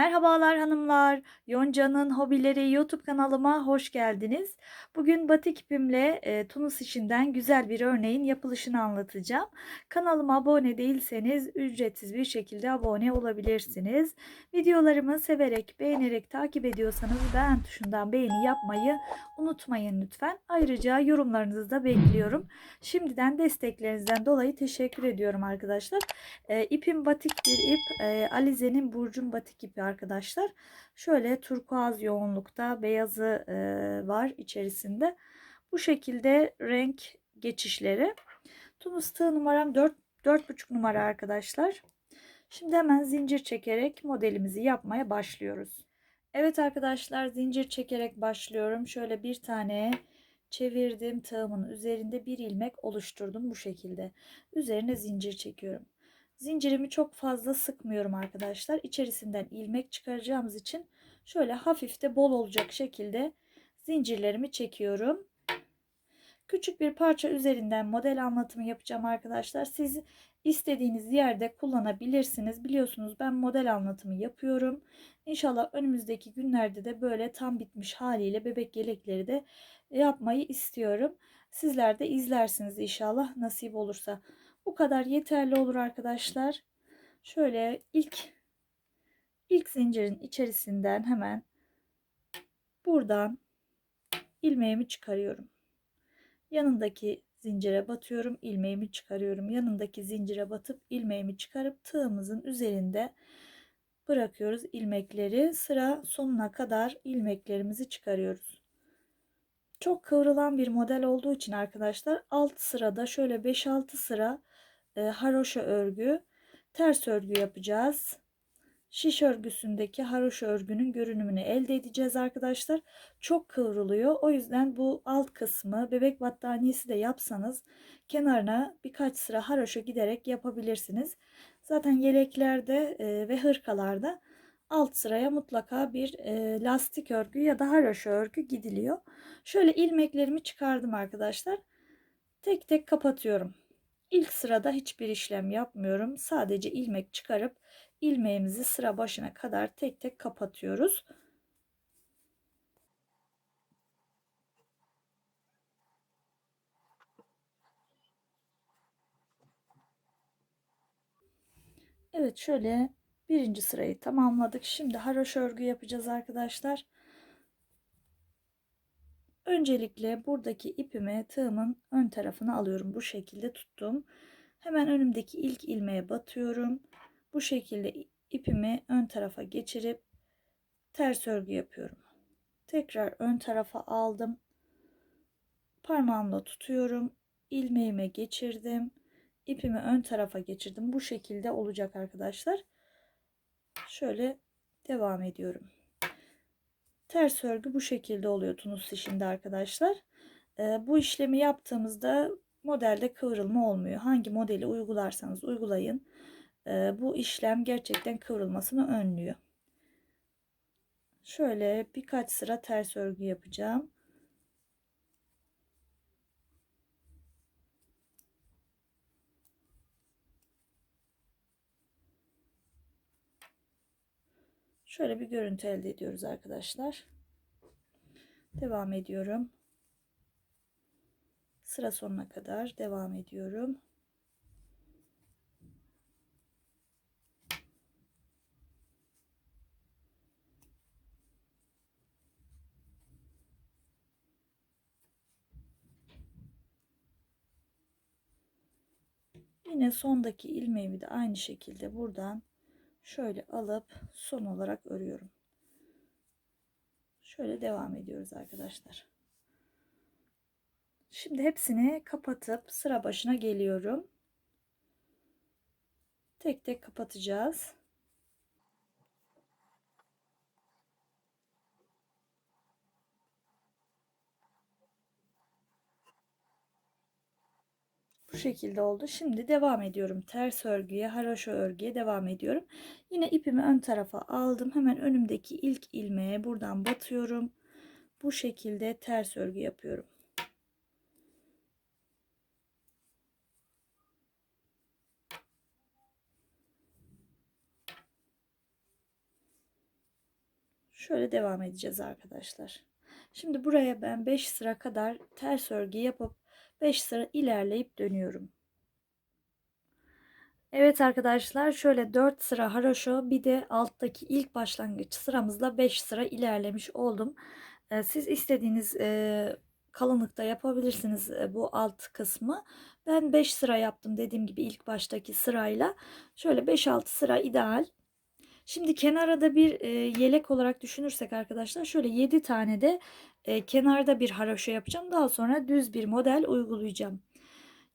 Merhabalar hanımlar. Yonca'nın Hobileri YouTube kanalıma hoş geldiniz. Bugün batik ipimle e, Tunus işinden güzel bir örneğin yapılışını anlatacağım. Kanalıma abone değilseniz ücretsiz bir şekilde abone olabilirsiniz. Videolarımı severek, beğenerek takip ediyorsanız beğen tuşundan beğeni yapmayı unutmayın lütfen. Ayrıca yorumlarınızı da bekliyorum. Şimdiden desteklerinizden dolayı teşekkür ediyorum arkadaşlar. E, ipim batik bir ip. E, Alize'nin Burcun batik ipi arkadaşlar. Şöyle turkuaz yoğunlukta beyazı e, var içerisinde. Bu şekilde renk geçişleri. Tunus tığ numaram 4 4,5 numara arkadaşlar. Şimdi hemen zincir çekerek modelimizi yapmaya başlıyoruz. Evet arkadaşlar zincir çekerek başlıyorum. Şöyle bir tane çevirdim tığımın üzerinde bir ilmek oluşturdum bu şekilde. Üzerine zincir çekiyorum. Zincirimi çok fazla sıkmıyorum arkadaşlar. İçerisinden ilmek çıkaracağımız için şöyle hafif de bol olacak şekilde zincirlerimi çekiyorum. Küçük bir parça üzerinden model anlatımı yapacağım arkadaşlar. Siz istediğiniz yerde kullanabilirsiniz. Biliyorsunuz ben model anlatımı yapıyorum. İnşallah önümüzdeki günlerde de böyle tam bitmiş haliyle bebek yelekleri de yapmayı istiyorum. Sizler de izlersiniz inşallah nasip olursa. Bu kadar yeterli olur arkadaşlar. Şöyle ilk ilk zincirin içerisinden hemen buradan ilmeğimi çıkarıyorum. Yanındaki zincire batıyorum, ilmeğimi çıkarıyorum. Yanındaki zincire batıp ilmeğimi çıkarıp tığımızın üzerinde bırakıyoruz ilmekleri. Sıra sonuna kadar ilmeklerimizi çıkarıyoruz. Çok kıvrılan bir model olduğu için arkadaşlar alt sırada şöyle 5-6 sıra e, haroşa örgü, ters örgü yapacağız. Şiş örgüsündeki haroşa örgünün görünümünü elde edeceğiz arkadaşlar. Çok kıvrılıyor. O yüzden bu alt kısmı bebek battaniyesi de yapsanız kenarına birkaç sıra haroşa giderek yapabilirsiniz. Zaten yeleklerde e, ve hırkalarda alt sıraya mutlaka bir e, lastik örgü ya da haroşa örgü gidiliyor. Şöyle ilmeklerimi çıkardım arkadaşlar. Tek tek kapatıyorum. İlk sırada hiçbir işlem yapmıyorum. Sadece ilmek çıkarıp ilmeğimizi sıra başına kadar tek tek kapatıyoruz. Evet şöyle birinci sırayı tamamladık. Şimdi haroşa örgü yapacağız arkadaşlar. Öncelikle buradaki ipimi tığımın ön tarafına alıyorum. Bu şekilde tuttum. Hemen önümdeki ilk ilmeğe batıyorum. Bu şekilde ipimi ön tarafa geçirip ters örgü yapıyorum. Tekrar ön tarafa aldım. Parmağımla tutuyorum. ilmeğime geçirdim. İpimi ön tarafa geçirdim. Bu şekilde olacak arkadaşlar. Şöyle devam ediyorum. Ters örgü bu şekilde oluyor Tunus işinde arkadaşlar. Ee, bu işlemi yaptığımızda modelde kıvrılma olmuyor. Hangi modeli uygularsanız uygulayın. Ee, bu işlem gerçekten kıvrılmasını önlüyor. Şöyle birkaç sıra ters örgü yapacağım. Şöyle bir görüntü elde ediyoruz arkadaşlar. Devam ediyorum. Sıra sonuna kadar devam ediyorum. Yine sondaki ilmeğimi de aynı şekilde buradan şöyle alıp son olarak örüyorum. Şöyle devam ediyoruz arkadaşlar. Şimdi hepsini kapatıp sıra başına geliyorum. Tek tek kapatacağız. Bu şekilde oldu. Şimdi devam ediyorum. Ters örgüye, haroşa örgüye devam ediyorum. Yine ipimi ön tarafa aldım. Hemen önümdeki ilk ilmeğe buradan batıyorum. Bu şekilde ters örgü yapıyorum. Şöyle devam edeceğiz arkadaşlar. Şimdi buraya ben 5 sıra kadar ters örgü yapıp 5 sıra ilerleyip dönüyorum. Evet arkadaşlar şöyle 4 sıra haroşo bir de alttaki ilk başlangıç sıramızda 5 sıra ilerlemiş oldum. Ee, siz istediğiniz e, kalınlıkta yapabilirsiniz e, bu alt kısmı. Ben 5 sıra yaptım dediğim gibi ilk baştaki sırayla. Şöyle 5-6 sıra ideal. Şimdi kenara da bir e, yelek olarak düşünürsek arkadaşlar şöyle 7 tane de e, kenarda bir haroşa yapacağım. Daha sonra düz bir model uygulayacağım.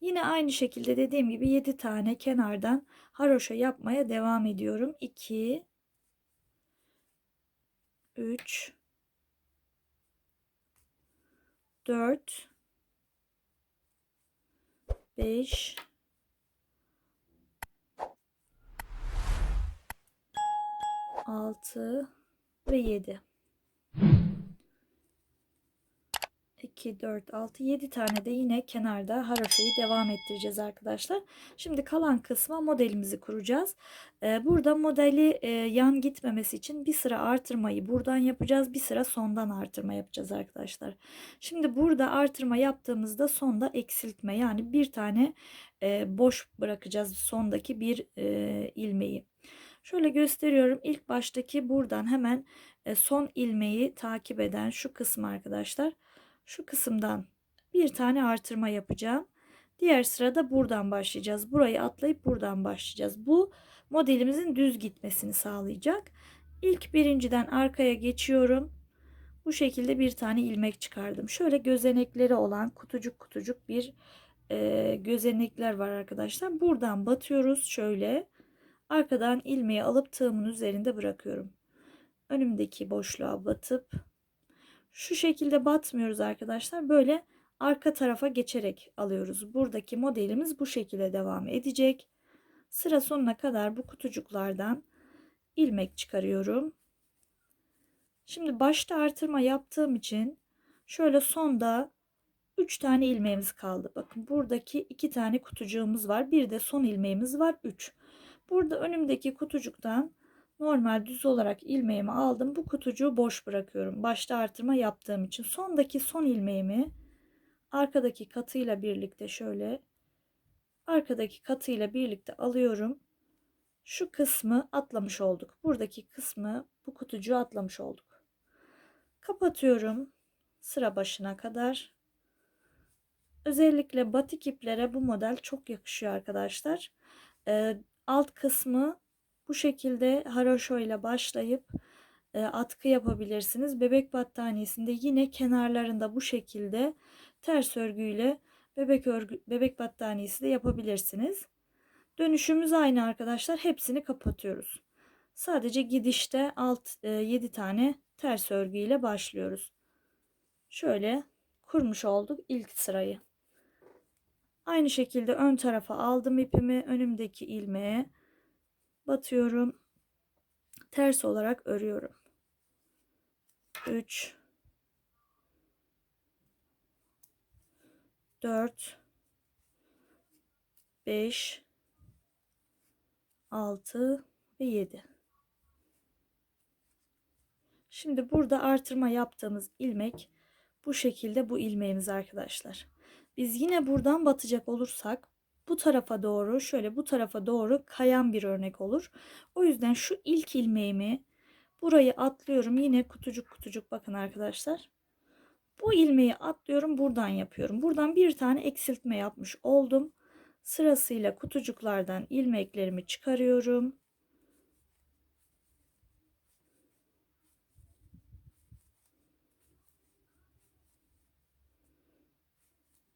Yine aynı şekilde dediğim gibi 7 tane kenardan haroşa yapmaya devam ediyorum. 2 3 4 5 6 ve 7 2 4 6 7 tane de yine kenarda haroşayı devam ettireceğiz arkadaşlar. Şimdi kalan kısma modelimizi kuracağız. Ee, burada modeli e, yan gitmemesi için bir sıra artırmayı buradan yapacağız. Bir sıra sondan artırma yapacağız arkadaşlar. Şimdi burada artırma yaptığımızda sonda eksiltme yani bir tane e, boş bırakacağız sondaki bir e, ilmeği. Şöyle gösteriyorum. İlk baştaki buradan hemen e, son ilmeği takip eden şu kısmı arkadaşlar. Şu kısımdan bir tane artırma yapacağım. Diğer sırada buradan başlayacağız. Burayı atlayıp buradan başlayacağız. Bu modelimizin düz gitmesini sağlayacak. İlk birinciden arkaya geçiyorum. Bu şekilde bir tane ilmek çıkardım. Şöyle gözenekleri olan kutucuk kutucuk bir e, gözenekler var arkadaşlar. Buradan batıyoruz şöyle. Arkadan ilmeği alıp tığımın üzerinde bırakıyorum. Önümdeki boşluğa batıp şu şekilde batmıyoruz arkadaşlar. Böyle arka tarafa geçerek alıyoruz. Buradaki modelimiz bu şekilde devam edecek. Sıra sonuna kadar bu kutucuklardan ilmek çıkarıyorum. Şimdi başta artırma yaptığım için şöyle sonda 3 tane ilmeğimiz kaldı. Bakın buradaki 2 tane kutucuğumuz var. Bir de son ilmeğimiz var 3. Burada önümdeki kutucuktan normal düz olarak ilmeğimi aldım. Bu kutucuğu boş bırakıyorum. Başta artırma yaptığım için. Sondaki son ilmeğimi arkadaki katıyla birlikte şöyle arkadaki katıyla birlikte alıyorum. Şu kısmı atlamış olduk. Buradaki kısmı bu kutucuğu atlamış olduk. Kapatıyorum sıra başına kadar. Özellikle batik iplere bu model çok yakışıyor arkadaşlar. Ee, alt kısmı bu şekilde haroşo ile başlayıp e, atkı yapabilirsiniz. Bebek battaniyesinde yine kenarlarında bu şekilde ters örgüyle bebek örgü bebek battaniyesi de yapabilirsiniz. Dönüşümüz aynı arkadaşlar. Hepsini kapatıyoruz. Sadece gidişte alt e, 7 tane ters örgü ile başlıyoruz. Şöyle kurmuş olduk ilk sırayı. Aynı şekilde ön tarafa aldım ipimi önümdeki ilmeğe batıyorum. Ters olarak örüyorum. 3 4 5 6 ve 7 Şimdi burada artırma yaptığımız ilmek bu şekilde bu ilmeğimiz arkadaşlar. Biz yine buradan batacak olursak bu tarafa doğru şöyle bu tarafa doğru kayan bir örnek olur. O yüzden şu ilk ilmeğimi burayı atlıyorum. Yine kutucuk kutucuk bakın arkadaşlar. Bu ilmeği atlıyorum buradan yapıyorum. Buradan bir tane eksiltme yapmış oldum. Sırasıyla kutucuklardan ilmeklerimi çıkarıyorum.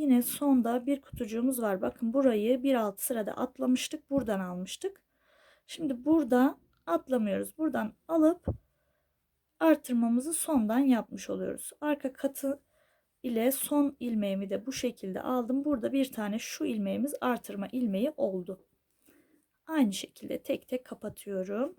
Yine sonda bir kutucuğumuz var. Bakın burayı bir alt sırada atlamıştık. Buradan almıştık. Şimdi burada atlamıyoruz. Buradan alıp artırmamızı sondan yapmış oluyoruz. Arka katı ile son ilmeğimi de bu şekilde aldım. Burada bir tane şu ilmeğimiz artırma ilmeği oldu. Aynı şekilde tek tek kapatıyorum.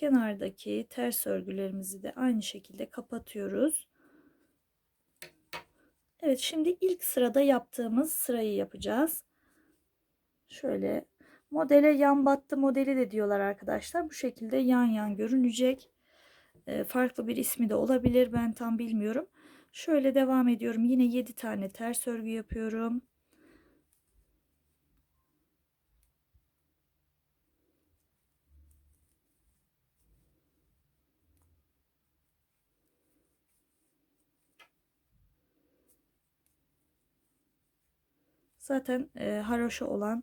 Kenardaki ters örgülerimizi de aynı şekilde kapatıyoruz. Evet şimdi ilk sırada yaptığımız sırayı yapacağız. Şöyle modele yan battı modeli de diyorlar arkadaşlar. Bu şekilde yan yan görünecek. E, farklı bir ismi de olabilir. Ben tam bilmiyorum. Şöyle devam ediyorum. Yine 7 tane ters örgü yapıyorum. Zaten e, haroşa olan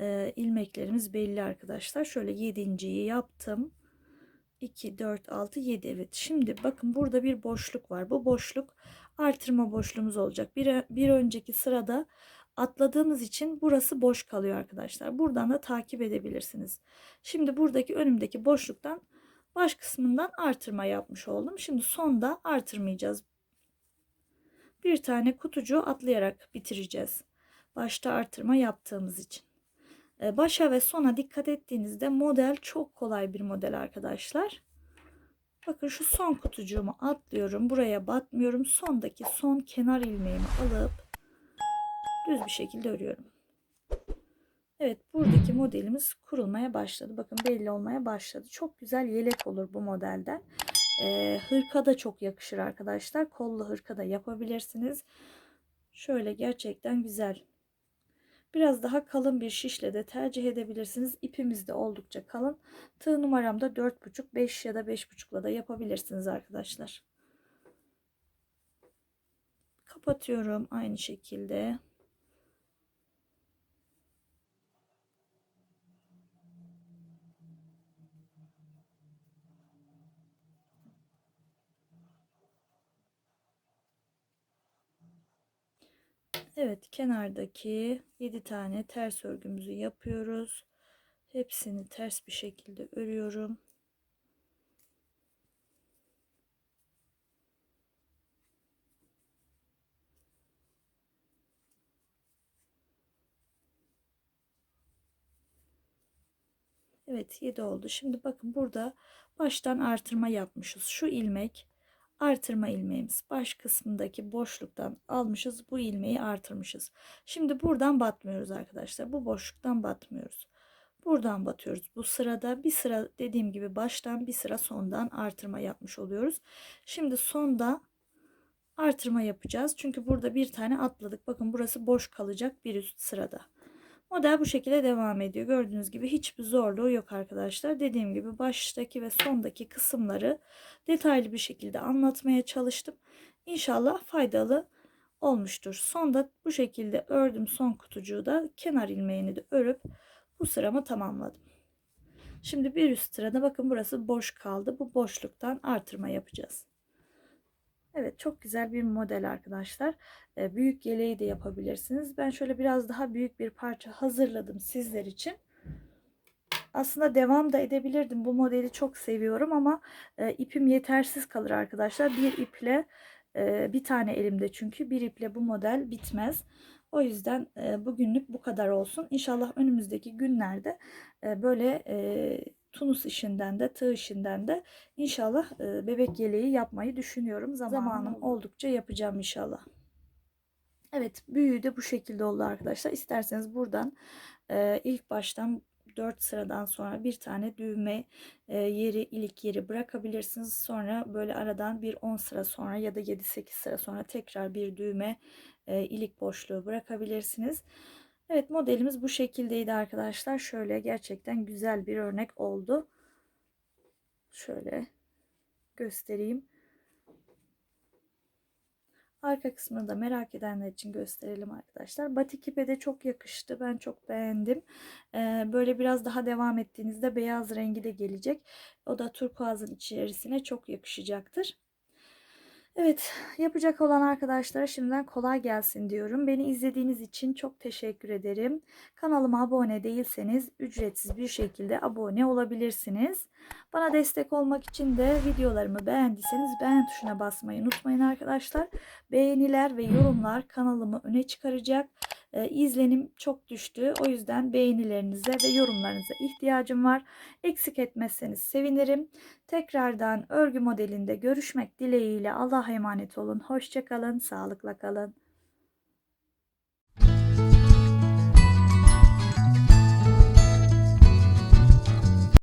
e, ilmeklerimiz belli arkadaşlar. Şöyle yedinciyi yaptım. 2, 4, 6, 7 evet. Şimdi bakın burada bir boşluk var. Bu boşluk artırma boşluğumuz olacak. Bir, bir önceki sırada atladığımız için burası boş kalıyor arkadaşlar. Buradan da takip edebilirsiniz. Şimdi buradaki önümdeki boşluktan baş kısmından artırma yapmış oldum. Şimdi sonda artırmayacağız. Bir tane kutucuğu atlayarak bitireceğiz. Başta artırma yaptığımız için. Ee, başa ve sona dikkat ettiğinizde model çok kolay bir model arkadaşlar. Bakın şu son kutucuğumu atlıyorum. Buraya batmıyorum. Sondaki son kenar ilmeğimi alıp düz bir şekilde örüyorum. Evet buradaki modelimiz kurulmaya başladı. Bakın belli olmaya başladı. Çok güzel yelek olur bu modelden. Ee, hırka da çok yakışır arkadaşlar. Kollu hırka da yapabilirsiniz. Şöyle gerçekten güzel Biraz daha kalın bir şişle de tercih edebilirsiniz. İpimiz de oldukça kalın. Tığ numaram da 4,5 5 ya da 5,5'la da yapabilirsiniz arkadaşlar. Kapatıyorum aynı şekilde. Evet kenardaki 7 tane ters örgümüzü yapıyoruz. Hepsini ters bir şekilde örüyorum. Evet 7 oldu. Şimdi bakın burada baştan artırma yapmışız. Şu ilmek artırma ilmeğimiz. Baş kısmındaki boşluktan almışız. Bu ilmeği artırmışız. Şimdi buradan batmıyoruz arkadaşlar. Bu boşluktan batmıyoruz. Buradan batıyoruz. Bu sırada bir sıra dediğim gibi baştan bir sıra sondan artırma yapmış oluyoruz. Şimdi sonda artırma yapacağız. Çünkü burada bir tane atladık. Bakın burası boş kalacak bir üst sırada. Model bu şekilde devam ediyor. Gördüğünüz gibi hiçbir zorluğu yok arkadaşlar. Dediğim gibi baştaki ve sondaki kısımları detaylı bir şekilde anlatmaya çalıştım. İnşallah faydalı olmuştur. Sonda bu şekilde ördüm son kutucuğu da kenar ilmeğini de örüp bu sıramı tamamladım. Şimdi bir üst sırada bakın burası boş kaldı. Bu boşluktan artırma yapacağız. Evet çok güzel bir model arkadaşlar. Büyük yeleği de yapabilirsiniz. Ben şöyle biraz daha büyük bir parça hazırladım sizler için. Aslında devam da edebilirdim. Bu modeli çok seviyorum ama ipim yetersiz kalır arkadaşlar. Bir iple bir tane elimde çünkü bir iple bu model bitmez. O yüzden bugünlük bu kadar olsun. İnşallah önümüzdeki günlerde böyle Tunus işinden de tığ işinden de inşallah e, bebek yeleği yapmayı düşünüyorum. Zamanım, Zamanım oldukça yapacağım inşallah. Evet büyüğü de bu şekilde oldu arkadaşlar. İsterseniz buradan e, ilk baştan 4 sıradan sonra bir tane düğme e, yeri ilik yeri bırakabilirsiniz. Sonra böyle aradan bir 10 sıra sonra ya da 7-8 sıra sonra tekrar bir düğme e, ilik boşluğu bırakabilirsiniz. Evet modelimiz bu şekildeydi arkadaşlar. Şöyle gerçekten güzel bir örnek oldu. Şöyle göstereyim. Arka kısmını da merak edenler için gösterelim arkadaşlar. Batik ipe de çok yakıştı. Ben çok beğendim. Ee, böyle biraz daha devam ettiğinizde beyaz rengi de gelecek. O da turkuazın içerisine çok yakışacaktır. Evet, yapacak olan arkadaşlara şimdiden kolay gelsin diyorum. Beni izlediğiniz için çok teşekkür ederim. Kanalıma abone değilseniz ücretsiz bir şekilde abone olabilirsiniz. Bana destek olmak için de videolarımı beğendiyseniz beğen tuşuna basmayı unutmayın arkadaşlar. Beğeniler ve yorumlar kanalımı öne çıkaracak. Ee, izlenim çok düştü. O yüzden beğenilerinize ve yorumlarınıza ihtiyacım var. Eksik etmezseniz sevinirim. Tekrardan örgü modelinde görüşmek dileğiyle Allah'a emanet olun. Hoşçakalın, sağlıkla kalın.